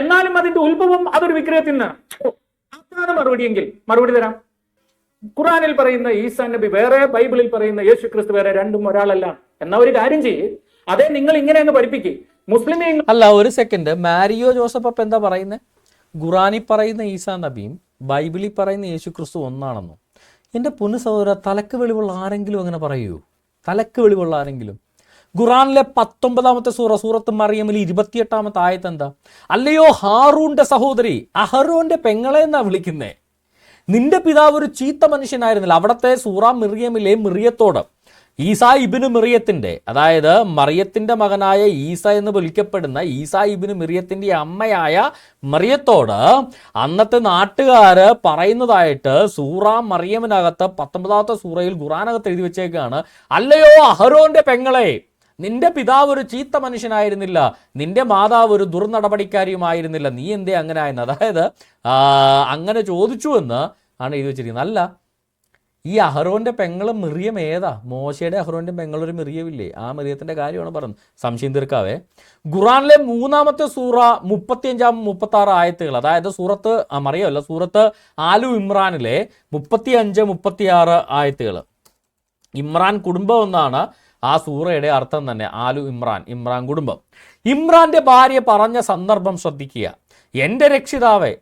എന്നാലും അതിന്റെ ഉത്ഭവം അതൊരു വിഗ്രഹത്തിൽ നിന്നാണ് അതാണ് മറുപടിയെങ്കിൽ മറുപടി തരാം. ഖുറാനിൽ പറയുന്ന ഈസാ നബി വേറെ ബൈബിളിൽ പറയുന്ന യേശു ക്രിസ്തു വേറെ രണ്ടും ഒരാളല്ല. എന്നാ ഒരു കാര്യം ചെയ്യ്. അതേ നിങ്ങൾ ഇങ്ങനെ അങ്ങ് പഠിപ്പിക്കേ. മുസ്ലിം അല്ല ഒരു സെക്കൻഡ് മാരിയോ ജോസഫ് അപ്പൊ എന്താ പറയുന്നത് ഖുറാനിൽ പറയുന്ന ഈസാ നബിയും ബൈബിളിൽ പറയുന്ന യേശു ക്രിസ്തു ഒന്നാണെന്നോ? എന്റെ പൊന്നു സഹോദര തലക്ക് വെളിവുള്ള ആരെങ്കിലും അങ്ങനെ പറയൂ. തലക്ക് വെളിവുള്ള ആരെങ്കിലും. ഖുറാനിലെ പത്തൊമ്പതാമത്തെ സൂറ സൂറത്ത് മറിയമിൽ ഇരുപത്തിയെട്ടാമത്തെ ആയത്ത് എന്താ? അല്ലയോ ഹാറൂന്റെ സഹോദരി അഹറോന്റെ പെങ്ങളെ എന്നാ വിളിക്കുന്നേ? നിന്റെ പിതാവ് ഒരു ചീത്ത മനുഷ്യനായിരുന്നില്ല. അവിടത്തെ സൂറ മിറിയമിലെ മിറിയത്തോട് ഈസാ ഇബിന് മിറിയത്തിന്റെ അതായത് മറിയത്തിന്റെ മകനായ ഈസ എന്ന് വിളിക്കപ്പെടുന്ന ഈസാ ഇബിന് മിറിയത്തിന്റെ അമ്മയായ മറിയത്തോട് അന്നത്തെ നാട്ടുകാര് പറയുന്നതായിട്ട് സൂറ മറിയമിനകത്ത് പത്തൊമ്പതാമത്തെ സൂറയിൽ ഖുറാനകത്ത് എഴുതി വെച്ചേക്കാണ്. അല്ലയോ അഹരോന്റെ പെങ്ങളെ നിന്റെ പിതാവ് ഒരു ചീത്ത മനുഷ്യനായിരുന്നില്ല നിന്റെ മാതാവ് ഒരു ദുർനടപടിക്കാരിയുമായിരുന്നില്ല. നീ എന്തേ അങ്ങനെ ആയെന്ന് അതായത് അങ്ങനെ ചോദിച്ചു എന്ന് ആണ് എഴുതി വെച്ചിരിക്കുന്നത്. അല്ല ഈ അഹറോന്റെ പെങ്ങൾ മിറിയം ഏതാ? മോശയുടെ അഹറോന്റെ പെങ്ങളൊരു മിറിയമില്ലേ? ആ മെറിയത്തിന്റെ കാര്യമാണ് പറഞ്ഞത്. സംശയം തീർക്കാവേ. ഖുറാനിലെ മൂന്നാമത്തെ സൂറ മുപ്പത്തിയഞ്ചാം മുപ്പത്തി ആറ് ആയത്തുകൾ അതായത് സൂറത്ത് ആ, മറിയമല്ല സൂറത്ത് ആലു ഇമ്രാനിലെ മുപ്പത്തി അഞ്ച് മുപ്പത്തി ആറ് ആയത്തുകൾ. ഇമ്രാൻ കുടുംബം എന്നാണ് ആ സൂറയുടെ അർത്ഥം തന്നെ ആലു ഇമ്രാൻ ഇമ്രാൻ കുടുംബം. ഇമ്രാന്റെ ഭാര്യ പറഞ്ഞ സന്ദർഭം ശ്രദ്ധിക്കുക. എന്റെ രക്ഷിതാവേ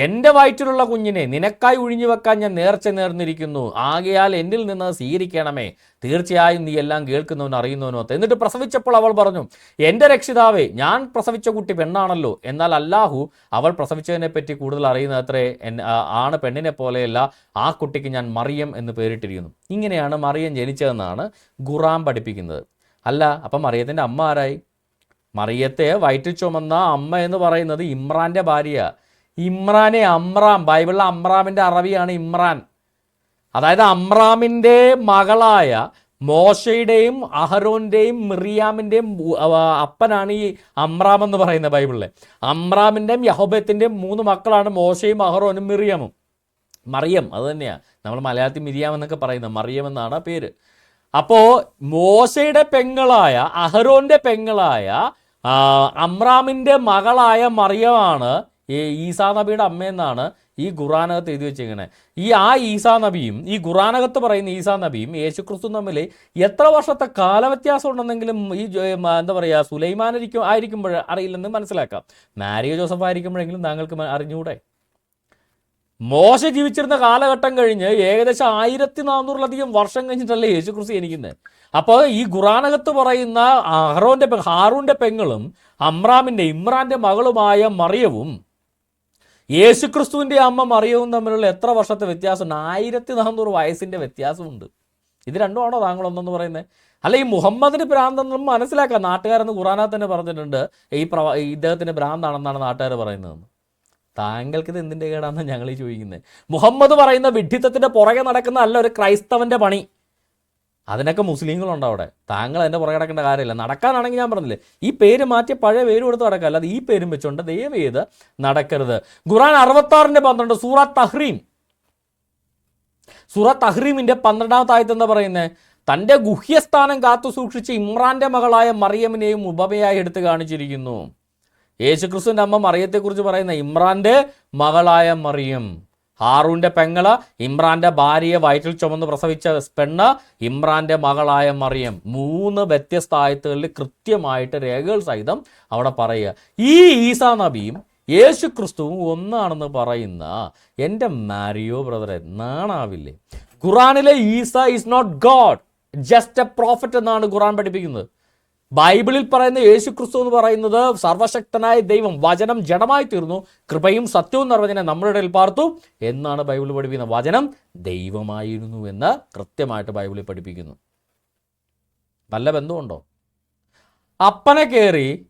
എന്റെ വയറ്റിലുള്ള കുഞ്ഞിനെ നിനക്കായി ഒഴിഞ്ഞു വെക്കാൻ ഞാൻ നേർച്ച നേർന്നിരിക്കുന്നു. ആകയാൽ എന്നിൽ നിന്ന് സ്വീകരിക്കണമേ. തീർച്ചയായും നീ എല്ലാം കേൾക്കുന്നവനും അറിയുന്നവനും എന്നിട്ട് പ്രസവിച്ചപ്പോൾ അവൾ പറഞ്ഞു എന്റെ രക്ഷിതാവേ ഞാൻ പ്രസവിച്ച കുട്ടി പെണ്ണാണല്ലോ. എന്നാൽ അല്ലാഹു അവൾ പ്രസവിച്ചതിനെ പറ്റി കൂടുതൽ അറിയുന്ന അത്രേ. ആണ് പെണ്ണിനെ പോലെയല്ല ആ കുട്ടിക്ക് ഞാൻ മറിയം എന്ന് പേരിട്ടിരിക്കുന്നു. ഇങ്ങനെയാണ് മറിയം ജനിച്ചതെന്നാണ് ഖുറാൻ പഠിപ്പിക്കുന്നത്. അല്ല അപ്പം മറിയത്തിന്റെ അമ്മ ആരായി? മറിയത്തെ വയറ്റിൽ ചുമന്ന അമ്മ എന്ന് പറയുന്നത് ഇമ്രാന്റെ ഭാര്യ ഇമ്രാനെ അമ്രാം ബൈബിളിലെ അമ്രാമിന്റെ അറബിയാണ് ഇമ്രാൻ. അതായത് അമ്രാമിന്റെ മകളായ മോശയുടെയും അഹരോന്റെയും മിറിയാമിന്റെയും അപ്പനാണ് ഈ അമ്രാം എന്ന് പറയുന്നത് ബൈബിളിലെ. അമ്രാമിന്റെയും യഹോബത്തിന്റെയും മൂന്ന് മക്കളാണ് മോശയും അഹറോനും മിറിയാമും. മറിയം അത് തന്നെയാണ് നമ്മൾ മലയാളത്തിൽ മിരിയാം എന്നൊക്കെ പറയുന്നത്. മറിയം എന്നാണ് പേര്. അപ്പോൾ മോശയുടെ പെങ്ങളായ അഹരോന്റെ പെങ്ങളായ അമ്രാമിന്റെ മകളായ മറിയമാണ് ഈ ഈസാ നബിയുടെ അമ്മയെന്നാണ് ഈ ഖുറാനകത്ത് എഴുതി വെച്ചിരിക്കുന്നത്. ഈ ആ ഈസാ നബിയും ഈ ഖുറാനകത്ത് പറയുന്ന ഈസാ നബിയും യേശുക്രിസ്തു തമ്മിൽ എത്ര വർഷത്തെ കാലവ്യത്യാസം ഉണ്ടെന്നെങ്കിലും ഈ എന്താ പറയുക സുലൈമാൻ ആയിരിക്കും ആയിരിക്കുമ്പോൾ അറിയില്ലെന്ന് മനസ്സിലാക്കാം. മാരിയോ ജോസഫ് ആയിരിക്കുമ്പോഴെങ്കിലും താങ്കൾക്ക് അറിഞ്ഞുകൂടെ? മോശ ജീവിച്ചിരുന്ന കാലഘട്ടം കഴിഞ്ഞ് ഏകദേശം ആയിരത്തി നാനൂറിലധികം വർഷം കഴിഞ്ഞിട്ടല്ലേ യേശുക്രിസ്തു എനിക്കുന്നത് അപ്പോൾ ഈ ഖുറാനകത്ത് പറയുന്ന അഹ്റോന്റെ ഹാറൂന്റെ പെങ്ങളും അമ്രാമിന്റെ ഇമ്രാന്റെ മകളുമായ മറിയവും യേശുക്രിസ്തുവിന്റെ അമ്മ മറിയവും തമ്മിലുള്ള എത്ര വർഷത്തെ വ്യത്യാസമുണ്ട് ആയിരത്തി നാനൂറ് വയസ്സിന്റെ വ്യത്യാസമുണ്ട്. ഇത് രണ്ടുമാണോ താങ്കൾ ഒന്നെന്ന് പറയുന്നത്? അല്ല ഈ മുഹമ്മദിന് ഭ്രാന്തെന്നും മനസ്സിലാക്കാം. നാട്ടുകാരെന്ന് ഖുറാനകത്ത് തന്നെ പറഞ്ഞിട്ടുണ്ട്. ഈ പ്രവ ഇദ്ദേഹത്തിന്റെ ഭ്രാന്താണെന്നാണ് നാട്ടുകാർ പറയുന്നതെന്ന് താങ്കൾക്കിത് എന്തിന്റെ കേടാണെന്ന് ഞങ്ങൾ ഈ ചോദിക്കുന്നത് മുഹമ്മദ് പറയുന്ന വിഡ്ഢിത്തത്തിന്റെ പുറകെ നടക്കുന്ന അല്ല ഒരു ക്രൈസ്തവന്റെ പണി. അതിനൊക്കെ മുസ്ലിങ്ങളുണ്ട് അവിടെ. താങ്കൾ അതിന്റെ പുറകെ കിടക്കേണ്ട കാര്യമില്ല. നടക്കാനാണെങ്കിൽ ഞാൻ പറഞ്ഞില്ലേ ഈ പേര് മാറ്റി പഴയ പേര് കൊടുത്ത് നടക്കുക. അല്ലാതെ ഈ പേരും വെച്ചുകൊണ്ട് ദയവ് ചെയ്ത് നടക്കരുത്. ഖുറാൻ അറുപത്താറിന്റെ പന്ത്രണ്ട് സൂറ തഹ്രീം സൂറ തഹ്രീമിന്റെ പന്ത്രണ്ടാമത്തായത് എന്താ പറയുന്നത് തന്റെ ഗുഹ്യസ്ഥാനം കാത്തു സൂക്ഷിച്ച് ഇമ്രാന്റെ മകളായ മറിയമിനെയും ഉപമയായി എടുത്ത് കാണിച്ചിരിക്കുന്നു. യേശുക്രിസ്തുവിന്റെ അമ്മ മറിയത്തെക്കുറിച്ച് പറയുന്ന ഇമ്രാന്റെ മകളായ മറിയം. ഹാറൂന്റെ പെങ്ങൾ ഇമ്രാന്റെ ഭാര്യയെ വയറ്റിൽ ചുമന്ന് പ്രസവിച്ച പെണ്ണ് ഇമ്രാന്റെ മകളായ മറിയം. മൂന്ന് വ്യത്യസ്ത ആയത്തുകളിൽ കൃത്യമായിട്ട് രേഖകൾ സഹിതം അവിടെ പറയുക. ഈ ഈസാ നബിയും യേശു ക്രിസ്തുവും ഒന്നാണെന്ന് പറയുന്ന എന്റെ മാരിയോ ബ്രദറെ നാണാവില്ലേ? ഖുറാനിലെ Isa is not god just a prophet എന്നാണ് ഖുറാൻ പഠിപ്പിക്കുന്നത്. ബൈബിളിൽ പറയുന്ന യേശു ക്രിസ്തു എന്ന് പറയുന്നത് സർവശക്തനായ ദൈവം വചനം ജഡമായി തീർന്നു കൃപയും സത്യവും നിർവചനം നമ്മുടെ ഇടയിൽ പാർത്തു എന്നാണ് ബൈബിൾ പഠിപ്പിക്കുന്നത് വചനം. ദൈവമായിരുന്നു എന്ന് കൃത്യമായിട്ട് ബൈബിളിൽ പഠിപ്പിക്കുന്നു. നല്ല ബന്ധമുണ്ടോ? അപ്പനെ കയറി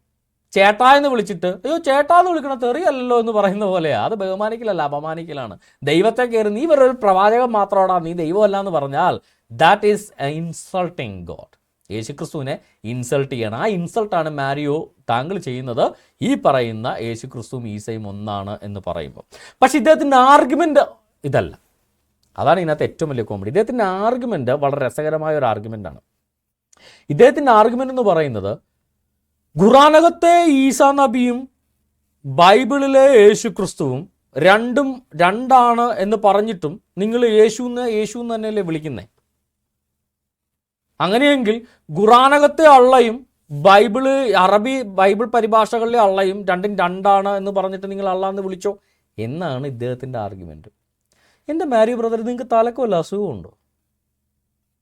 ചേട്ടാ എന്ന് വിളിച്ചിട്ട് അയ്യോ ചേട്ടാ എന്ന് വിളിക്കണ തെറിയല്ലോ എന്ന് പറയുന്ന പോലെയാ അത് ബഹുമാനിക്കലല്ല അപമാനിക്കലാണ്. ദൈവത്തെ കയറി നീ വെറൊരു പ്രവാചകൻ മാത്രമാടാ നീ ദൈവമല്ല എന്ന് പറഞ്ഞാൽ ദാറ്റ് ഈസ് ഇൻസൾട്ടിങ് ഗോഡ് യേശുക്രിസ്തുവിനെ ഇൻസൾട്ട് ചെയ്യണം. ആ ഇൻസൾട്ടാണ് മാരിയോ താങ്കൾ ചെയ്യുന്നത്. ഈ പറയുന്ന യേശുക്രിസ്തുവും ഈസയും ഒന്നാണ് എന്ന് പറയുമ്പോൾ. പക്ഷെ ഇദ്ദേഹത്തിന്റെ ആർഗ്യുമെന്റ് ഇതല്ല. അതാണ് ഇതിനകത്ത് ഏറ്റവും വലിയ കോമഡി ഇദ്ദേഹത്തിന്റെ ആർഗ്യുമെന്റ് വളരെ രസകരമായ ഒരു ആർഗ്യുമെന്റാണ് ഇദ്ദേഹത്തിന്റെ ആർഗ്യുമെന്റ് എന്ന് പറയുന്നത് ഖുറാനകത്തെ ഈസ നബിയും ബൈബിളിലെ യേശു ക്രിസ്തുവും രണ്ടും രണ്ടാണ് എന്ന് പറഞ്ഞിട്ടും നിങ്ങൾ യേശു എന്ന് യേശു എന്ന് തന്നെയല്ലേ വിളിക്കുന്നേ? അങ്ങനെയെങ്കിൽ ഖുറാനകത്തെ അള്ളയും ബൈബിൾ അറബി ബൈബിൾ പരിഭാഷകളിലെ അള്ളയും രണ്ടും രണ്ടാണ് എന്ന് പറഞ്ഞിട്ട് നിങ്ങൾ അള്ള എന്ന് വിളിച്ചോ? എന്നാണ് ഇദ്ദേഹത്തിന്റെ ആർഗ്യുമെന്റ്. എന്റെ മാരി ബ്രദർ നിങ്ങൾക്ക് തലക്ക് വല്ല അസുഖമുണ്ടോ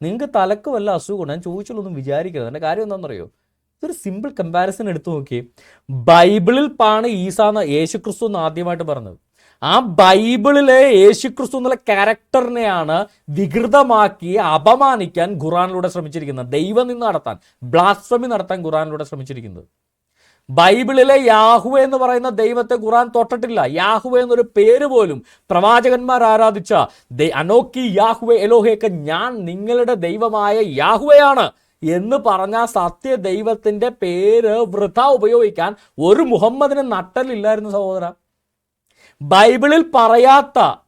നിങ്ങൾക്ക് തലക്ക് വല്ല അസുഖമുണ്ടോ ഞാൻ ചോദിച്ചുള്ളൊന്നും വിചാരിക്കരുത്. എന്റെ കാര്യം എന്താണെന്നറിയോ? ഇതൊരു സിമ്പിൾ കമ്പാരിസൺ എടുത്തു നോക്കിയേ. ബൈബിളിൽ പാണ് ഈസ എന്ന യേശു എന്ന് ആദ്യമായിട്ട് പറഞ്ഞത്. ആ ബൈബിളിലെ യേശുക്രിസ്തു എന്നുള്ള ക്യാരക്ടറിനെയാണ് വികൃതമാക്കി അപമാനിക്കാൻ ഖുറാനിലൂടെ ശ്രമിച്ചിരിക്കുന്നത്. ദൈവം നിന്ന് നടത്താൻ ബ്ലാസ്ഫമി നടത്താൻ ഖുറാനിലൂടെ ശ്രമിച്ചിരിക്കുന്നത്. ബൈബിളിലെ യാഹുവ എന്ന് പറയുന്ന ദൈവത്തെ ഖുറാൻ തൊട്ടിട്ടില്ല. യാഹുവ എന്നൊരു പേര് പോലും പ്രവാചകന്മാർ ആരാധിച്ച അനോക്കി യാഹുവെ എലോഹയൊക്കെ ഞാൻ നിങ്ങളുടെ ദൈവമായ യാഹുവയാണ് എന്ന് പറഞ്ഞ സത്യ ദൈവത്തിന്റെ പേര് വൃഥ ഉപയോഗിക്കാൻ ഒരു മുഹമ്മദിന് നട്ടലില്ലായിരുന്നു സഹോദര. ബൈബിളിൽ പറയാത്ത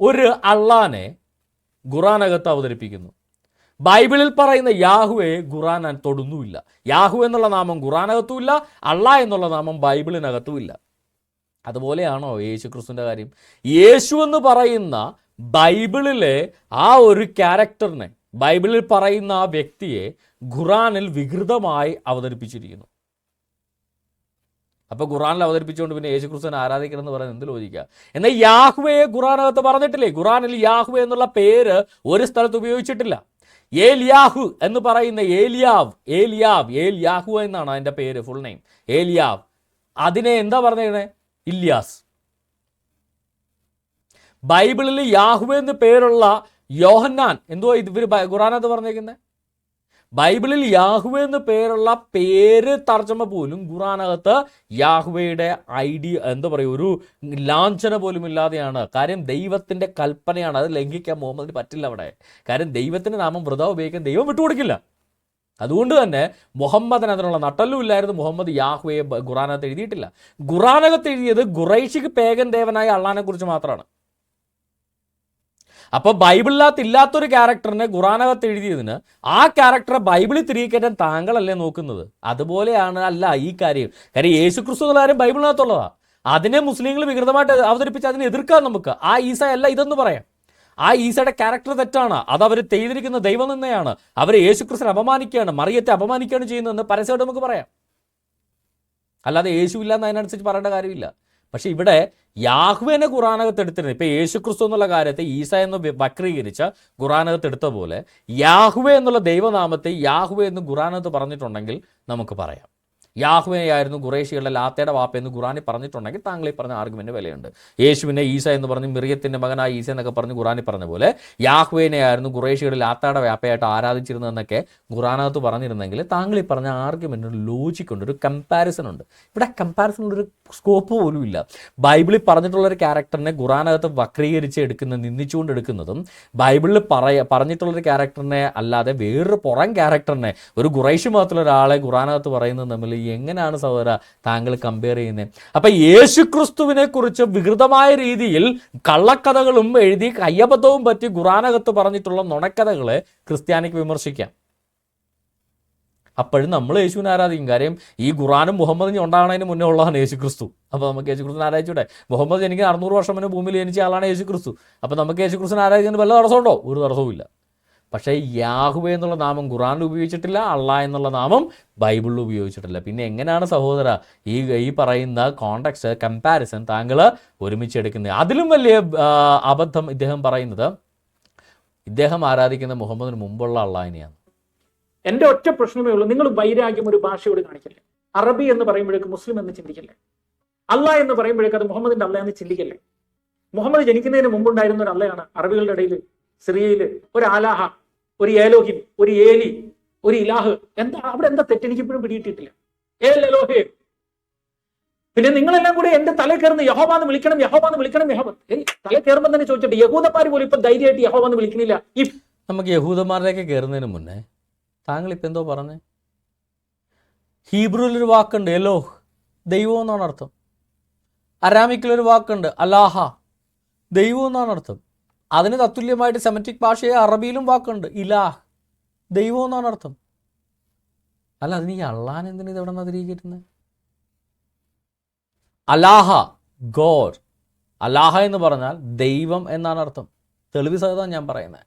ഒരു അള്ളാനെ ഖുറാനകത്ത് അവതരിപ്പിക്കുന്നു. ബൈബിളിൽ പറയുന്ന യാഹുവെ ഖുറാൻ തൊടുന്നുമില്ല. യാഹു എന്നുള്ള നാമം ഖുറാനകത്തുമില്ല അള്ളാ എന്നുള്ള നാമം ബൈബിളിനകത്തുമില്ല. അതുപോലെയാണോ യേശു ക്രിസ്തുവിന്റെ കാര്യം? യേശു എന്ന് പറയുന്ന ബൈബിളിലെ ആ ഒരു ക്യാരക്ടറിനെ ബൈബിളിൽ പറയുന്ന ആ വ്യക്തിയെ ഖുറാനിൽ വികൃതമായി അവതരിപ്പിച്ചിരിക്കുന്നു. അപ്പൊ ഖുറാനിൽ അവതരിപ്പിച്ചുകൊണ്ട് പിന്നെ യേശു ക്രിസ്തുവിനെ ആരാധിക്കണം എന്ന് പറയുന്നത് എന്ത് ലോചിക്കുക എന്നാൽ യാഹുവയെ ഖുറാനകത്ത് പറഞ്ഞിട്ടില്ലേ? ഖുറാനിൽ യാഹുവ എന്നുള്ള പേര് ഒരു സ്ഥലത്ത് ഉപയോഗിച്ചിട്ടില്ല. ഏലിയാഹു എന്ന് പറയുന്ന ഏലിയാവ് ഏലിയാവ് ഏൽ യാഹു എന്നാണ് അതിന്റെ പേര് ഫുൾ നെയിം ഏലിയാവ്. അതിനെ എന്താ പറഞ്ഞേ ഇല്യാസ്. ബൈബിളിൽ യാഹുവ എന്ന് പേരുള്ള യോഹന്നാൻ എന്തോ ഇവർ ഖുറാനകത്ത് പറഞ്ഞേക്കുന്നത് ബൈബിളിൽ യാഹുവ എന്ന് പേരുള്ള പേര് തർജമ പോലും ഖുറാനകത്ത് യാഹുവയുടെ ഐഡിയ എന്താ പറയുക ഒരു ലാഞ്ചന പോലും ഇല്ലാതെയാണ്. കാര്യം ദൈവത്തിന്റെ കൽപ്പനയാണ്. അത് ലംഘിക്കാൻ മുഹമ്മദിന് പറ്റില്ല അവിടെ. കാര്യം ദൈവത്തിന്റെ നാമം വൃത ഉപയോഗിക്കാൻ ദൈവം വിട്ടുകൊടുക്കില്ല. അതുകൊണ്ട് തന്നെ മുഹമ്മദിന് അതിനുള്ള നട്ടല്ലും ഇല്ലായിരുന്നു. മുഹമ്മദ് യാഹുവയെ ഖുറാനകത്ത് എഴുതിയിട്ടില്ല. ഖുറാനകത്ത് എഴുതിയത് ഖുറൈഷിക്ക് പേഗൻ ദേവനായ അള്ളാനെ കുറിച്ച് മാത്രമാണ്. അപ്പോൾ ബൈബിളിനകത്ത് ഇല്ലാത്തൊരു ക്യാരക്ടറിനെ ഖുറാനകത്ത് എഴുതിയതിന് ആ ക്യാരക്ടറെ ബൈബിളിൽ തിരികെ താങ്കളല്ലേ നോക്കുന്നത്? അതുപോലെയാണ് അല്ല ഈ കാര്യം. കാര്യം യേശു ക്രിസ്തു എന്നുള്ള ബൈബിളിനകത്തുള്ളതാണ് ബൈബിളിനകത്തുള്ളതാ. അതിനെ മുസ്ലിങ്ങൾ വികൃതമായിട്ട് അവതരിപ്പിച്ച് അതിനെ എതിർക്കാം നമുക്ക്. ആ ഈസ അല്ല ഇതെന്ന് പറയാം. ആ ഈസയുടെ ക്യാരക്ടർ തെറ്റാണ്. അത് അവർ ചെയ്തിരിക്കുന്ന ദൈവം നിന്നെയാണ് അവർ യേശു ക്രിസ്തുവിനെ അപമാനിക്കുകയാണ് മറിയത്തെ അപമാനിക്കുകയാണ് ചെയ്യുന്നതെന്ന് പരസ്യമായിട്ട് നമുക്ക് പറയാം. അല്ലാതെ യേശു ഇല്ല അതിനനുസരിച്ച് പറയേണ്ട കാര്യമില്ല. പക്ഷെ ഇവിടെ യാഹുവിനെ ഖുറാനകത്ത് എടുത്തിരുന്നു ഇപ്പൊ യേശു ക്രിസ്തു എന്നുള്ള കാര്യത്തെ ഈസ എന്ന് വക്രീകരിച്ച ഖുറാനകത്ത് എടുത്ത പോലെ യാഹുവ എന്നുള്ള ദൈവനാമത്തെ യാഹുവ എന്ന് ഖുറാനകത്ത് പറഞ്ഞിട്ടുണ്ടെങ്കിൽ നമുക്ക് പറയാം. യാഹ്വേയായിരുന്നു ഖുറേഷികളുടെ ലാത്തയുടെ വാപ്പ എന്ന് ഖുറാനി പറഞ്ഞിട്ടുണ്ടെങ്കിൽ താങ്കൾ ഈ പറഞ്ഞ ആർഗ്യുമെന്റ് വിലയുണ്ട്. യേശുവിനെ ഈസ എന്ന് പറഞ്ഞ് മിറിയത്തിന്റെ മകനായ ഈസ എന്നൊക്കെ പറഞ്ഞ് ഖുറാനി പറഞ്ഞ പോലെ യാഹുവിനെയായിരുന്നു ഖുറേഷിയുടെ ലാത്തയുടെ വാപ്പയായിട്ട് ആരാധിച്ചിരുന്നതെന്നൊക്കെ ഖുറാനകത്ത് പറഞ്ഞിരുന്നെങ്കിൽ താങ്കൾ ഈ പറഞ്ഞ ഒരു ലോജിക് ഉണ്ട് ഒരു കമ്പാരിസൺ ഉണ്ട്. ഇവിടെ കമ്പാരിസണിലൊരു സ്കോപ്പ് പോലും ഇല്ല. ബൈബിളിൽ പറഞ്ഞിട്ടുള്ള ഒരു ക്യാരക്ടറിനെ ഖുറാനകത്ത് വക്രീകരിച്ച് എടുക്കുന്ന നിന്ദിച്ചുകൊണ്ട് എടുക്കുന്നതും ബൈബിളിൽ പറയ പറഞ്ഞിട്ടുള്ളൊരു ക്യാരക്ടറിനെ അല്ലാതെ വേറൊരു പുറം ക്യാരക്ടറിനെ ഒരു ഖുറൈഷ് മാത്രമുള്ള ഒരാളെ ഖുറാനകത്ത് പറയുന്നത് തമ്മിൽ എങ്ങനെയാണ് സഹോദര താങ്കൾ കമ്പയർ ചെയ്യുന്നത് അപ്പൊ യേശു ക്രിസ്തുവിനെ കുറിച്ച് വികൃതമായ രീതിയിൽ കള്ളക്കഥകളും എഴുതി കയ്യബദ്ധവും പറ്റി ഖുറാനകത്ത് പറഞ്ഞിട്ടുള്ള നുണക്കഥകളെ ക്രിസ്ത്യാനിക്ക് വിമർശിക്കാം. അപ്പോഴും നമ്മൾ യേശുവിനെ ആരാധിക്കും. കാര്യം ഈ ഖുറാനും മുഹമ്മദിനും ഉണ്ടാകുന്നതിന് മുന്നേ ഉള്ളതാണ് യേശു ക്രിസ്തു അപ്പോൾ നമുക്ക് യേശു ആരാധിച്ചൂടെ? മുഹമ്മദ് എനിക്ക് അറുന്നൂറ് വർഷം മുന്നേ ഭൂമിയിൽ ജനിച്ച ആളാണ് യേശു ക്രിസ്തു അപ്പോൾ നമുക്ക് യേശു ക്രിസ്തുവിനെ ആരാധിക്കുന്നതിന് വല്ല തടസ്സമുണ്ടോ? ഒരു തടസ്സവും ഇല്ല പക്ഷേ യാഹുവേ എന്നുള്ള നാമം ഖുറാനിൽ ഉപയോഗിച്ചിട്ടില്ല അള്ളാ എന്നുള്ള നാമം ബൈബിളിൽ ഉപയോഗിച്ചിട്ടില്ല. പിന്നെ എങ്ങനെയാണ് സഹോദര ഈ ഈ പറയുന്ന കോണ്ടക്സ്റ്റ് കമ്പാരിസൺ താങ്കൾ ഒരുമിച്ച് എടുക്കുന്നത്? അതിലും വലിയ അബദ്ധം ഇദ്ദേഹം പറയുന്നത് ഇദ്ദേഹം ആരാധിക്കുന്ന മുഹമ്മദിന് മുമ്പുള്ള അള്ളാഹിനെയാണ്. എന്റെ ഒറ്റ പ്രശ്നമേ ഉള്ളൂ. നിങ്ങൾ വൈരാഗ്യം ഒരു ഭാഷയോട് കാണിക്കില്ലേ? അറബി എന്ന് പറയുമ്പോഴേക്ക് മുസ്ലിം എന്ന് ചിന്തിക്കില്ലേ? അല്ല എന്ന് പറയുമ്പോഴേക്ക് അത് മുഹമ്മദിന്റെ അല്ല എന്ന് ചിന്തിക്കില്ലേ? മുഹമ്മദ് ജനിക്കുന്നതിന് മുമ്പുണ്ടായിരുന്ന ഒരു അല്ലയാണ് അറബികളുടെ ഇടയിൽ സിറിയയിൽ ഒരു ആലാഹ ഒരു ഏലോഹിം ഒരു ഏലി ഒരു ഇലാഹ്. എന്താ അവിടെ എന്താ തെറ്റ്? എനിക്ക് ഇപ്പോഴും പിടിയിട്ടിട്ടില്ല ഏൽ പിന്നെ നിങ്ങളെല്ലാം കൂടെ എന്റെ തല കയറുന്ന യഹോബാന്ന് വിളിക്കണം യഹോബാന്ന് വിളിക്കണം യഹോബ തല കയറുമ്പോൾ തന്നെ ചോദിച്ചിട്ട് യഹൂദന്മാർ പോലും ഇപ്പൊ ധൈര്യമായിട്ട് യഹോബാന്ന് വിളിക്കണില്ല. ഈ നമുക്ക് യഹൂദന്മാരിലേക്ക് കയറുന്നതിന് മുന്നേ താങ്കൾ ഇപ്പം എന്തോ പറഞ്ഞേ? ഹീബ്രുവിലൊരു വാക്കുണ്ട് എലോഹ് ദൈവം എന്നാണ് അർത്ഥം. അരാമിക്കിലൊരു വാക്കുണ്ട് അലാഹ. ദൈവം എന്നാണ് അർത്ഥം. അതിന് തത്തുല്യമായിട്ട് സെമറ്റിക് ഭാഷയെ അറബിയിലും വാക്കുണ്ട്. ഇലാഹ് ദൈവം എന്നാണ് അർത്ഥം. അല്ല അതിന് ഈ അള്ളാൻ എന്തിനാ ഇതെവിടെ നിന്ന് നിന്നാ അലാഹ ഗോർ അലാഹ എന്ന് പറഞ്ഞാൽ ദൈവം എന്നാണ് അർത്ഥം. തെളിവ് സഹിതം ഞാൻ പറയുന്നത്.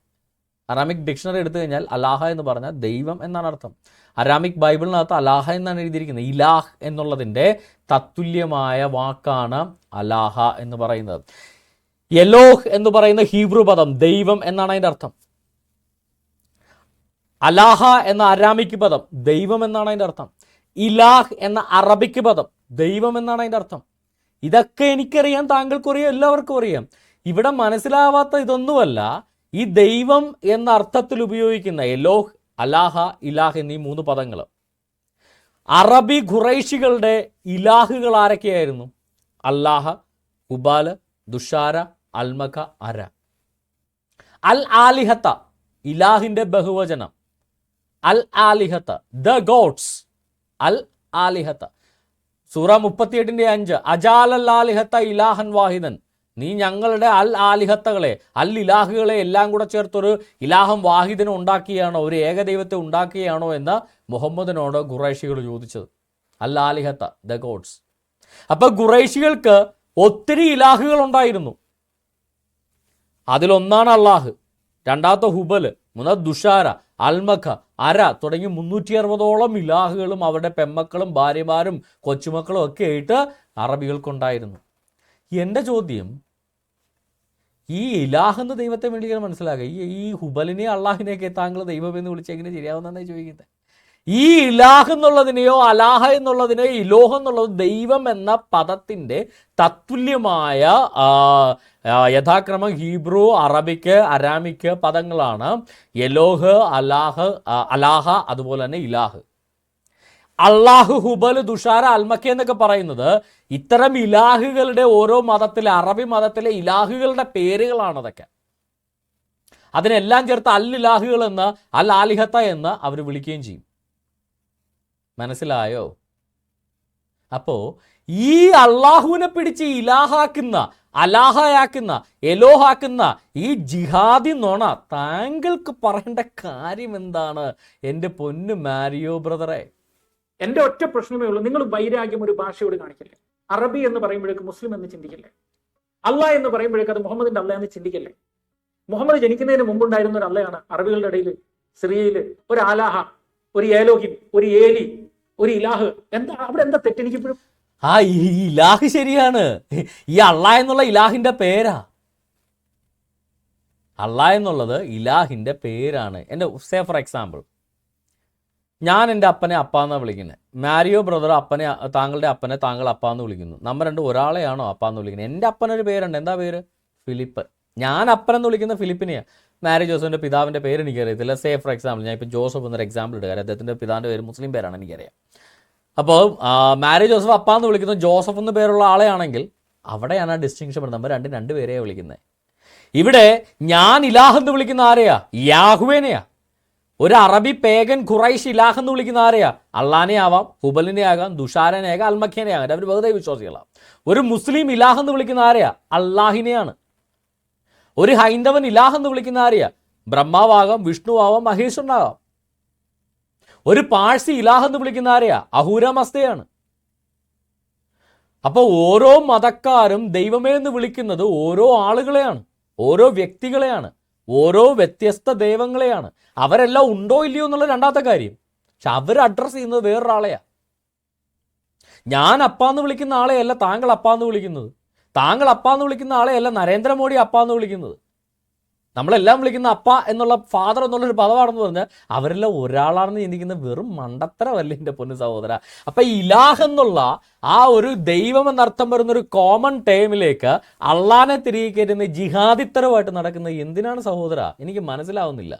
അറാമിക് ഡിക്ഷണറി എടുത്തു കഴിഞ്ഞാൽ അലാഹ എന്ന് പറഞ്ഞാൽ ദൈവം എന്നാണ് അർത്ഥം. അറാമിക് ബൈബിളിനകത്ത് അലാഹ എന്നാണ് എഴുതിയിരിക്കുന്നത്. ഇലാഹ് എന്നുള്ളതിന്റെ തത്തുല്യമായ വാക്കാണ് അലാഹ എന്ന് പറയുന്നത്. യെലോഹ് എന്ന് പറയുന്ന ഹീബ്രു പദം ദൈവം എന്നാണ് അതിന്റെ അർത്ഥം. അലാഹ എന്ന അരാമിക് പദം ദൈവം എന്നാണ് അതിന്റെ അർത്ഥം. ഇലാഹ് എന്ന അറബിക് പദം ദൈവം എന്നാണ് അതിന്റെ അർത്ഥം. ഇതൊക്കെ എനിക്കറിയാം താങ്കൾക്കും അറിയാം എല്ലാവർക്കും അറിയാം. ഇവിടെ മനസ്സിലാവാത്ത ഇതൊന്നുമല്ല ഈ ദൈവം എന്ന അർത്ഥത്തിൽ ഉപയോഗിക്കുന്ന എലോഹ് അലാഹ ഇലാഹ് എന്നീ മൂന്ന് പദങ്ങൾ. അറബി ഖുറൈഷികളുടെ ഇലാഹുകൾ ആരൊക്കെയായിരുന്നു? അല്ലാഹ ഉബാൽ ദുഷാര അൽമക അര. അൽ ആലിഹത്ത ഇലാഹിന്റെ ബഹുവചനം. അൽ ആലിഹത്ത ദ ഗോഡ്സ്. അൽ ആലിഹത്ത. സൂറ മുപ്പത്തിയെട്ടിന്റെ അഞ്ച് അജാലൽ ആലിഹത്ത ഇലാഹൻ വാഹിദൻ. നീ ഞങ്ങളുടെ അൽ ആലിഹത്തകളെ അൽ ഇലാഹുകളെ എല്ലാം കൂടെ ചേർത്തൊരു ഇലാഹം വാഹിദിനെ ഉണ്ടാക്കിയാണോ ഒരു ഏകദൈവത്തെ ഉണ്ടാക്കിയാണോ എന്ന് മുഹമ്മദിനോട് ഖുറൈഷികൾ ചോദിച്ചത്. അൽ ആലിഹത്ത ദ ഗോഡ്സ്. അപ്പൊ ഖുറൈഷികൾക്ക് ഒത്തിരി ഇലാഹുകൾ ഉണ്ടായിരുന്നു. അതിലൊന്നാണ് അള്ളാഹ് രണ്ടാമത്തെ ഹുബൽ മൂന്നാമത് ദുഷാര അൽമഖ അര തുടങ്ങി മുന്നൂറ്റി അറുപതോളം ഇലാഹുകളും അവരുടെ പെമ്മക്കളും ഭാര്യമാരും കൊച്ചുമക്കളും ഒക്കെ ആയിട്ട് അറബികൾക്കുണ്ടായിരുന്നു. എന്റെ ചോദ്യം ഈ ഇലാഹ് എന്ന ദൈവത്തെ വേണ്ടിയാണ് മനസ്സിലാക്കുക ഈ ഈ ഹുബലിനെ അള്ളാഹിനെയൊക്കെ താങ്കൾ ദൈവമെന്ന് വിളിച്ചെങ്ങനെ ശരിയാവുന്നതാണ് ചോദിക്കുന്നത്? ഈ ഇലാഹ് എന്നുള്ളതിനെയോ അലാഹ എന്നുള്ളതിനെയോ ഇലോഹ് എന്നുള്ളത് ദൈവം എന്ന പദത്തിന്റെ തത്തുല്യമായ യഥാക്രമം ഹീബ്രു അറബിക്ക് അരാമിക്ക് പദങ്ങളാണ്. യലോഹ് അലാഹ് അലാഹ അതുപോലെ തന്നെ ഇലാഹ്. അള്ളാഹു ഹുബൽ ദുഷാര അൽമക്ക എന്നൊക്കെ പറയുന്നത് ഇത്തരം ഇലാഹുകളുടെ ഓരോ മതത്തിലെ അറബി മതത്തിലെ ഇലാഹുകളുടെ പേരുകളാണ് അതൊക്കെ. അതിനെല്ലാം ചേർത്ത് അല്ലാഹുകൾ എന്ന് അൽ ആലിഹത്ത എന്ന് അവർ വിളിക്കുകയും ചെയ്യും. മനസ്സിലായോ? അപ്പോ ഈ അള്ളാഹുവിനെ പിടിച്ച് ഇലാഹാക്കുന്ന അലാഹയാക്കുന്ന എലോഹാക്കുന്ന ഈ ജിഹാദി നോണ താങ്കൾക്ക് പറയേണ്ട കാര്യം എന്താണ് എന്റെ പൊന്നു മാരിയോ ബ്രദറെ. എന്റെ ഒറ്റ പ്രശ്നമേ ഉള്ളൂ. നിങ്ങൾ വൈരാഗ്യം ഒരു ഭാഷയോട് കാണിക്കില്ലേ? അറബി എന്ന് പറയുമ്പോഴേക്ക് മുസ്ലിം എന്ന് ചിന്തിക്കില്ലേ? അള്ളാ എന്ന് പറയുമ്പോഴേക്ക് അത് മുഹമ്മദിന്റെ അള്ള എന്ന് ചിന്തിക്കില്ലേ? മുഹമ്മദ് ജനിക്കുന്നതിന് മുമ്പുണ്ടായിരുന്ന ഒരു അള്ളയാണ് അറബികളുടെ ഇടയിൽ സിറിയയിൽ ഒരു ആലാഹ ഒരു ഏലോഹിൻ ഒരു ഏലി ഒരു ഇലാഹ്. എന്താ അവിടെ എന്താ തെറ്റ് എനിക്കിപ്പോഴും? ആ ഇലാഹ് ശരിയാണ്. ഈ അള്ള എന്നുള്ള ഇലാഹിന്റെ പേരാ. അള്ള എന്നുള്ളത് ഇലാഹിന്റെ പേരാണ്. എന്റെ സേ ഫോർ എക്സാമ്പിൾ ഞാൻ എന്റെ അപ്പനെ അപ്പ എന്നാണ് വിളിക്കുന്നത് മാരിയോ ബ്രദർ അപ്പനെ താങ്കളുടെ അപ്പനെ താങ്കൾ അപ്പ എന്ന് വിളിക്കുന്നു. നമ്മൾ രണ്ട് ഒരാളെയാണോ അപ്പ എന്ന് വിളിക്കുന്നത്? എന്റെ അപ്പനൊരു പേരുണ്ട്. എന്താ പേര്? ഫിലിപ്പ്. ഞാൻ അപ്പനെന്ന് വിളിക്കുന്ന ഫിലിപ്പിനെയാണ് മാരി ജോസഫിന്റെ പിതാവിന്റെ പേര് എനിക്കറിയത്തില്ല. സേ ഫോർ എക്സാമ്പിൾ ഞാൻ ഇപ്പോൾ ജോസഫ് എന്നൊരു എക്സാമ്പിൾ ഇടുക അദ്ദേഹത്തിന്റെ പിതാവിന്റെ പേര് മുസ്ലിം പേരാണ് എനിക്കറിയാം. അപ്പോൾ മാരി ജോസഫ് അപ്പ എന്ന് വിളിക്കുന്നത് ജോസഫ് എന്ന് പേരുള്ള ആളെയാണെങ്കിൽ അവിടെയാണ് ആ ഡിസ്റ്റിങ്ഷൻ വരുന്നത്. നമ്മൾ രണ്ടും രണ്ട് പേരെയാണ് വിളിക്കുന്നത് ഇവിടെ ഞാൻ ഇലാഹ് എന്ന് വിളിക്കുന്ന ആരെയാ? യാഹുവേനെയാ. ഒരു അറബി പേഗൻ ഖുറൈഷ് ഇലാഹ് എന്ന് വിളിക്കുന്ന ആരെയാ? അള്ളാനെ ആവാം ഹുബലിനെ ആകാം ദുഷാരനെ ആകാം അൽമഖ്യനെ ആകാം. അവർ വെറുതെ വിശ്വാസികളാണ് ഒരു മുസ്ലിം ഇലാഹ് എന്ന് വിളിക്കുന്ന ആരെയാ? അള്ളാഹിനെയാണ് ഒരു ഹൈന്ദവൻ ഇലാഹ് എന്ന് വിളിക്കുന്ന ആരെയാ? ബ്രഹ്മാവാകാം വിഷ്ണുവാകാം മഹേശ്വരനാകാം. ഒരു പാഴ്സി ഇലാഹ് എന്ന് വിളിക്കുന്ന ആരെയാ? അഹൂര മസ്തയാണ് അപ്പോൾ ഓരോ മതക്കാരും ദൈവമേ എന്ന് വിളിക്കുന്നത് ഓരോ ആളുകളെയാണ് ഓരോ വ്യക്തികളെയാണ് ഓരോ വ്യത്യസ്ത ദൈവങ്ങളെയാണ്. അവരെല്ലാം ഉണ്ടോ ഇല്ലയോ എന്നുള്ള രണ്ടാമത്തെ കാര്യം. പക്ഷെ അവർ അഡ്രസ്സ് ചെയ്യുന്നത് വേറൊരാളെയാ. ഞാൻ അപ്പാന്ന് വിളിക്കുന്ന ആളെയല്ല താങ്കൾ അപ്പാന്ന് വിളിക്കുന്നത്. താങ്കൾ അപ്പാന്ന് വിളിക്കുന്ന ആളെയല്ല നരേന്ദ്രമോദി അപ്പാന്ന് വിളിക്കുന്നത്. നമ്മളെല്ലാം വിളിക്കുന്ന അപ്പ എന്നുള്ള ഫാദർ എന്നുള്ളൊരു പദമാണെന്ന് പറഞ്ഞാൽ അവരെല്ലാം ഒരാളാണെന്ന് ചിന്തിക്കുന്ന വെറും മണ്ടത്തരമല്ല എന്റെ പൊന്നു സഹോദര. അപ്പൊ ഇലാഹ് എന്നുള്ള ആ ഒരു ദൈവം എന്നർത്ഥം വരുന്ന ഒരു കോമൺ ടേമിലേക്ക് അള്ളാനെ തിരികെ കയറ്റുന്ന ജിഹാദിത്തരമായിട്ട് നടക്കുന്നത് എന്തിനാണ് സഹോദര? എനിക്ക് മനസ്സിലാവുന്നില്ല.